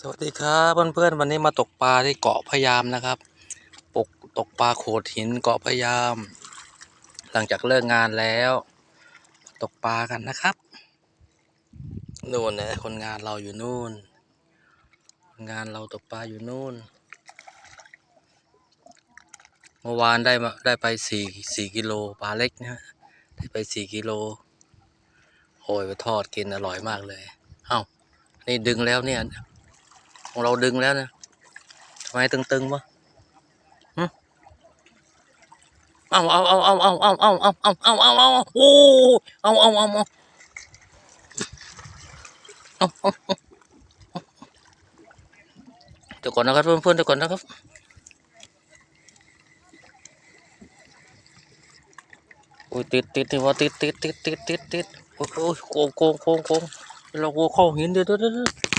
สวัสดีครับเพื่อนๆวันนี้มาตกปลาที่เกาะพยามนะครับปกตกปลาโขดหินเกาะพยาม หลังจากเลิกงานแล้ว ตกปลากันนะครับนู่นนะคนงานเราอยู่นู่นคนงานเราตกปลาอยู่นู่น เมื่อวานได้มาได้ไปสี่สี่กิโลปลาเล็กนะฮะได้ไปสี่กิโลโอ้ยไปทอดกินอร่อยมากเลย เอ้านี่ดึงแล้วเนี่ย ของเราดึงแล้วนะทำไมตึงๆวะเอาเอาเอาเอาเอาเอาเอาเอาเอาเอาเอาเอาโอ้เอาเอาเอาเอาเดี๋ยวก่อนนะครับเพื่อนๆเดี๋ยวก่อนนะครับโอ้ยติดติดติดว่าติดติดติดติดติดติดโอ้ยโอ้ยโกงโกงโกงโกงเราโกงเข้าหินเดี๋ยวเดี๋ยวเดี๋ยว